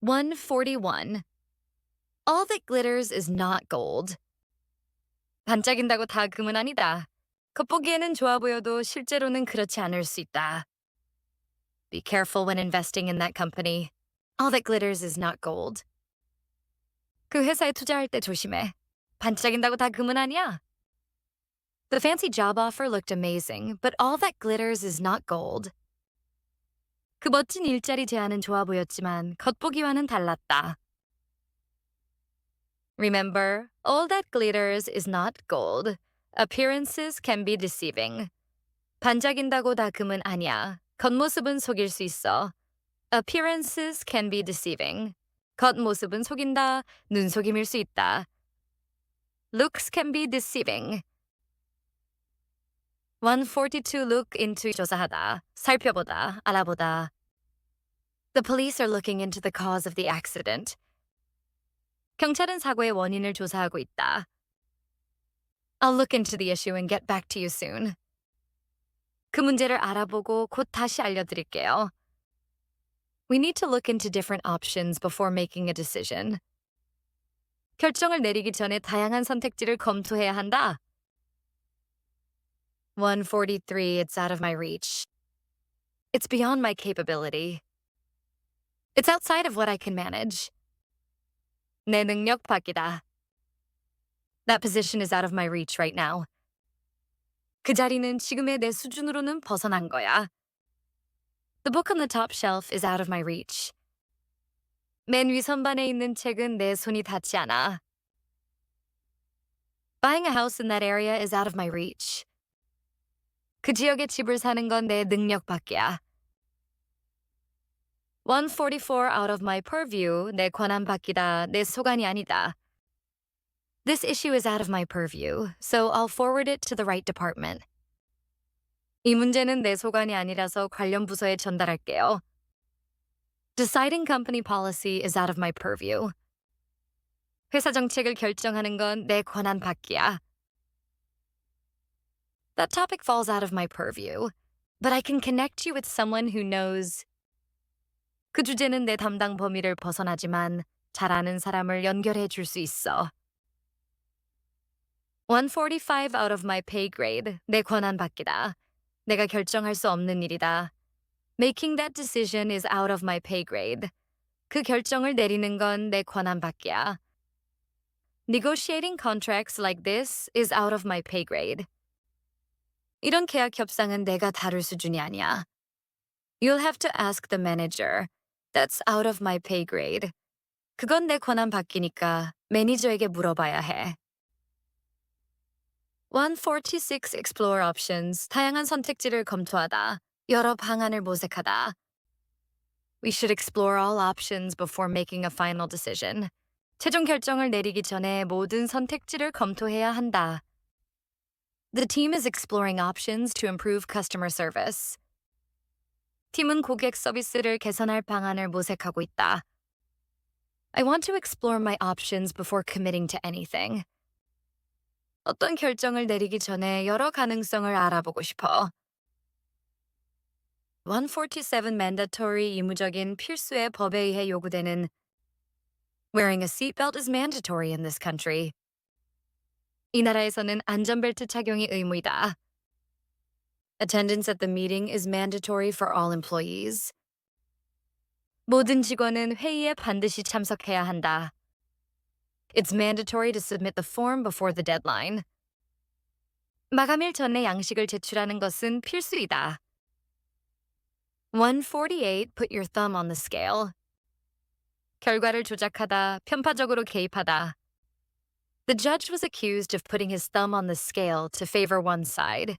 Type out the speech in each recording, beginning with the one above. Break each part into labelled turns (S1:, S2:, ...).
S1: 141. All that glitters is not gold. 반짝인다고 다 금은 아니다. 겉보기에는 좋아 보여도 실제로는 그렇지 않을 수 있다. Be careful when investing in that company. All that glitters is not gold. 그 회사에 투자할 때 조심해. 반짝인다고 다 금은 아니야. The fancy job offer looked amazing, but all that glitters is not gold. 그 멋진 일자리 제안은 좋아 보였지만 겉보기와는 달랐다. Remember, all that glitters is not gold. Appearances can be deceiving. 반짝인다고 다 금은 아니야. 겉모습은 속일 수 있어. Appearances can be deceiving. 겉모습은 속인다, 눈속임일 수 있다. Looks can be deceiving. 142 look into 조사하다, 살펴보다, 알아보다. The police are looking into the cause of the accident. 경찰은 사고의 원인을 조사하고 있다. I'll look into the issue and get back to you soon. 그 문제를 알아보고 곧 다시 알려드릴게요. We need to look into different options before making a decision. 결정을 내리기 전에 다양한 선택지를 검토해야 한다. 143, it's out of my reach. It's beyond my capability. It's outside of what I can manage. 내 능력 밖이다. That position is out of my reach right now. 그 자리는 지금의 내 수준으로는 벗어난 거야. The book on the top shelf is out of my reach. 맨 위 선반에 있는 책은 내 손이 닿지 않아. Buying a house in that area is out of my reach. 그 지역에 집을 사는 건 내 능력 밖이야. 144 out of my purview, 내 권한 밖이다, 내 소관이 아니다. This issue is out of my purview, so I'll forward it to the right department. 이 문제는 내 소관이 아니라서 관련 부서에 전달할게요. Deciding company policy is out of my purview. 회사 정책을 결정하는 건 내 권한 밖이야. That topic falls out of my purview, but I can connect you with someone who knows. 그 주제는 내 담당 범위를 벗어나지만 잘 아는 사람을 연결해 줄 수 있어. 145 out of my pay grade, 내 권한 밖이다. 내가 결정할 수 없는 일이다. Making that decision is out of my pay grade. 그 결정을 내리는 건 내 권한 밖이야. Negotiating contracts like this is out of my pay grade. 이런 계약 협상은 내가 다룰 수준이 아니야. You'll have to ask the manager. That's out of my pay grade. 그건 내 권한 밖이니까 매니저에게 물어봐야 해. 146 Explore Options, 다양한 선택지를 검토하다, 여러 방안을 모색하다. We should explore all options before making a final decision. 최종 결정을 내리기 전에 모든 선택지를 검토해야 한다. The team is exploring options to improve customer service. 팀은 고객 서비스를 개선할 방안을 모색하고 있다. I want to explore my options before committing to anything. 어떤 결정을 내리기 전에 여러 가능성을 알아보고 싶어. 147 mandatory 의무적인 필수의 법에 의해 요구되는 Wearing a seatbelt is mandatory in this country. 이 나라에서는 안전벨트 착용이 의무이다. Attendance at the meeting is mandatory for all employees. 모든 직원은 회의에 반드시 참석해야 한다. It's mandatory to submit the form before the deadline. 마감일 전에 양식을 제출하는 것은 필수이다. 148. Put your thumb on the scale. 결과를 조작하다, 편파적으로 개입하다. The judge was accused of putting his thumb on the scale to favor one side.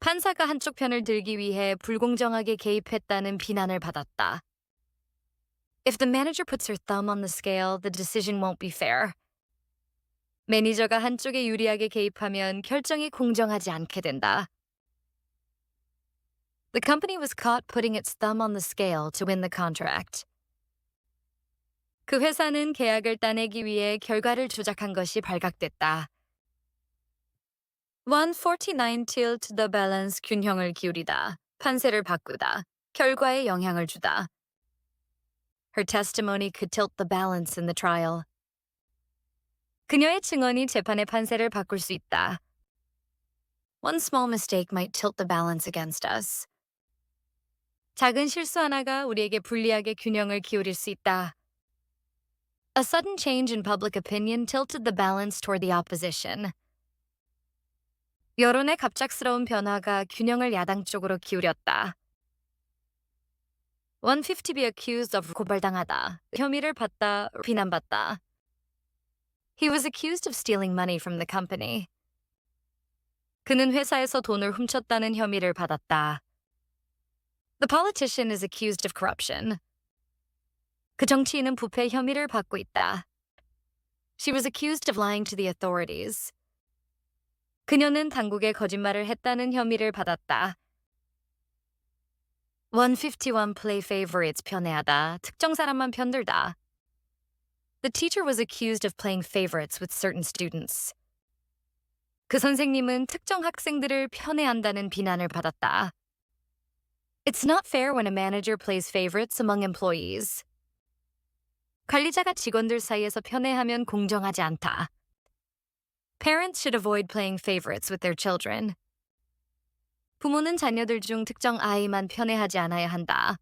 S1: 판사가 한쪽 편을 들기 위해 불공정하게 개입했다는 비난을 받았다. If the manager puts her thumb on the scale, the decision won't be fair. 매니저가 한쪽에 유리하게 개입하면 결정이 공정하지 않게 된다. The company was caught putting its thumb on the scale to win the contract. 그 회사는 계약을 따내기 위해 결과를 조작한 것이 발각됐다. 149 tilt the balance 균형을 기울이다. 판세를 바꾸다. 결과에 영향을 주다. Her testimony could tilt the balance in the trial. 그녀의 증언이 재판의 판세를 바꿀 수 있다. One small mistake might tilt the balance against us. 작은 실수 하나가 우리에게 불리하게 균형을 기울일 수 있다. A sudden change in public opinion tilted the balance toward the opposition. 여론의 갑작스러운 변화가 균형을 야당 쪽으로 기울였다. 150 be accused of 고발당하다. 혐의를 받다, 비난받다. He was accused of stealing money from the company. 그는 회사에서 돈을 훔쳤다는 혐의를 받았다. The politician is accused of corruption. 그 정치인은 부패 혐의를 받고 있다. She was accused of lying to the authorities. 그녀는 당국에 거짓말을 했다는 혐의를 받았다. 151 play favorites 편애하다. 특정 사람만 편들다. The teacher was accused of playing favorites with certain students. 그 선생님은 특정 학생들을 편애한다는 비난을 받았다. It's not fair when a manager plays favorites among employees. 관리자가 직원들 사이에서 편애하면 공정하지 않다. Parents should avoid playing favorites with their children. 부모는 자녀들 중 특정 아이만 편애하지 않아야 한다.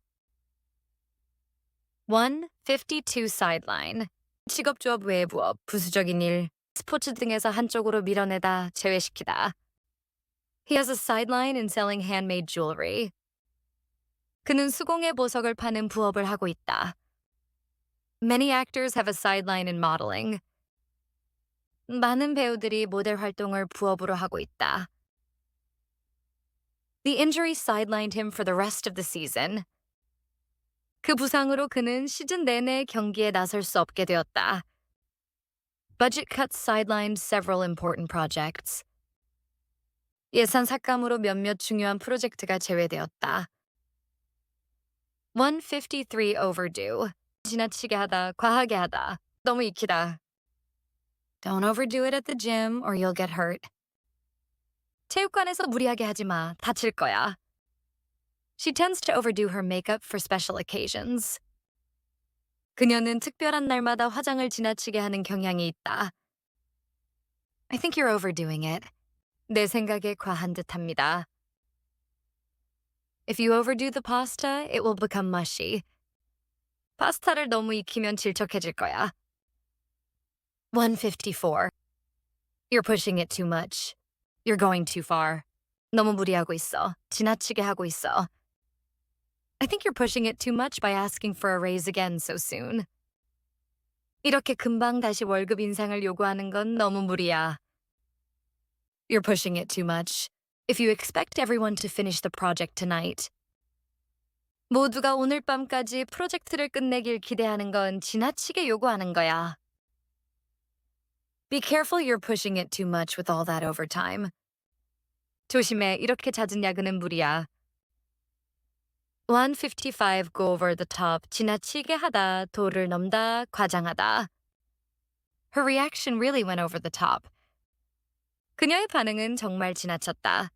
S1: 152 sideline. 직업조업 외의 부업, 부수적인 일, 스포츠 등에서 한쪽으로 밀어내다, 제외시키다. He has a sideline in selling handmade jewelry. 그는 수공예 보석을 파는 부업을 하고 있다. Many actors have a sideline in modeling. 많은 배우들이 모델 활동을 부업으로 하고 있다. The injury sidelined him for the rest of the season. 그 부상으로 그는 시즌 내내 경기에 나설 수 없게 되었다. Budget cuts sidelined several important projects. 예산 삭감으로 몇몇 중요한 프로젝트가 제외되었다. 153 overdue. 지나치게 하다, 과하게 하다, 너무 익히다. Don't overdo it at the gym or you'll get hurt. 체육관에서 무리하게 하지 마. 다칠 거야. She tends to overdo her makeup for special occasions. 그녀는 특별한 날마다 화장을 지나치게 하는 경향이 있다. I think you're overdoing it. 내 생각에 과한 듯합니다. If you overdo the pasta, it will become mushy. 파스타를 너무 익히면 질척해질 거야. 154. You're pushing it too much. You're going too far. 너무 무리하고 있어. 지나치게 하고 있어. I think you're pushing it too much by asking for a raise again so soon. 이렇게 금방 다시 월급 인상을 요구하는 건 너무 무리야. You're pushing it too much. If you expect everyone to finish the project tonight. 모두가 오늘 밤까지 프로젝트를 끝내길 기대하는 건 지나치게 요구하는 거야. Be careful you're pushing it too much with all that overtime. 조심해, 이렇게 잦은 야근은 무리야. 155 go over the top, 지나치게 하다, 도를 넘다, 과장하다. Her reaction really went over the top. 그녀의 반응은 정말 지나쳤다.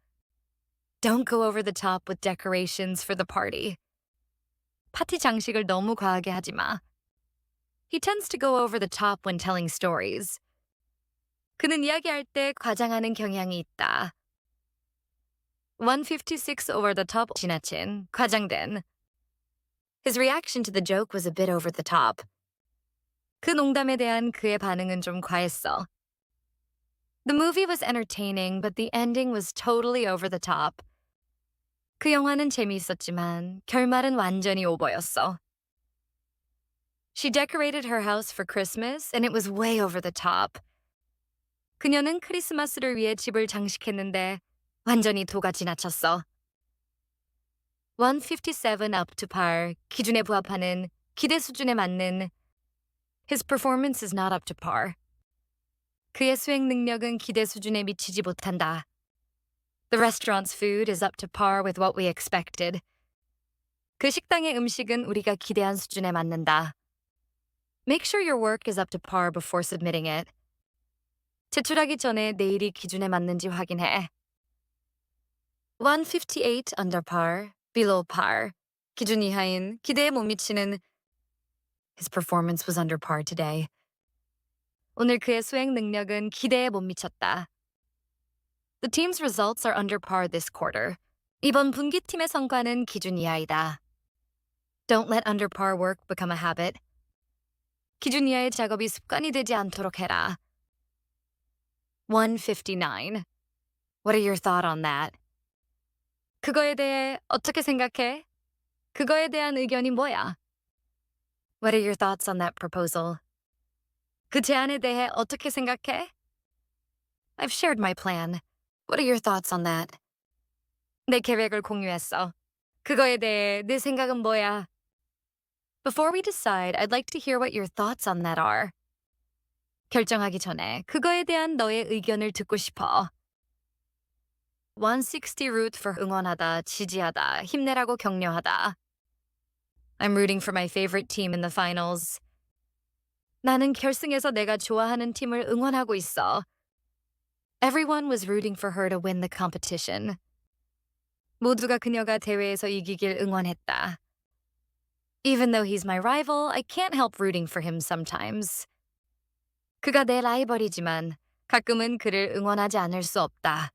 S1: Don't go over the top with decorations for the party. 파티 장식을 너무 과하게 하지 마. He tends to go over the top when telling stories. 그는 이야기할 때 과장하는 경향이 있다. 156 over the top 지나친, 과장된. His reaction to the joke was a bit over the top. 그 농담에 대한 그의 반응은 좀 과했어. The movie was entertaining, but the ending was totally over the top. 그 영화는 재미있었지만 결말은 완전히 오버였어. She decorated her house for Christmas and it was way over the top. 그녀는 크리스마스를 위해 집을 장식했는데 완전히 도가 지나쳤어. 157 up to par, 기준에 부합하는, 기대 수준에 맞는 His performance is not up to par. 그의 수행 능력은 기대 수준에 미치지 못한다. The restaurant's food is up to par with what we expected. 그 식당의 음식은 우리가 기대한 수준에 맞는다. Make sure your work is up to par before submitting it. 제출하기 전에 내일이 기준에 맞는지 확인해. 158 under par, below par. 기준 이하인 기대에 못 미치는 His performance was under par today. 오늘 그의 수행 능력은 기대에 못 미쳤다. The team's results are under par this quarter. 이번 분기팀의 성과는 기준 이하이다. Don't let under par work become a habit. 기준 이하의 작업이 습관이 되지 않도록 해라. 159. What are your thoughts on that? 그거에 대해 어떻게 생각해? 그거에 대한 의견이 뭐야? What are your thoughts on that proposal? 그 제안에 대해 어떻게 생각해? I've shared my plan. What are your thoughts on that? 내 계획을 공유했어. 그거에 대해 내 생각은 뭐야? Before we decide, I'd like to hear what your thoughts on that are. 결정하기 전에 그거에 대한 너의 의견을 듣고 싶어. 160 root for 응원하다, 지지하다, 힘내라고 격려하다. I'm rooting for my favorite team in the finals. 나는 결승에서 내가 좋아하는 팀을 응원하고 있어. Everyone was rooting for her to win the competition. 모두가 그녀가 대회에서 이기길 응원했다. Even though he's my rival, I can't help rooting for him sometimes. 그가 내 라이벌이지만 가끔은 그를 응원하지 않을 수 없다.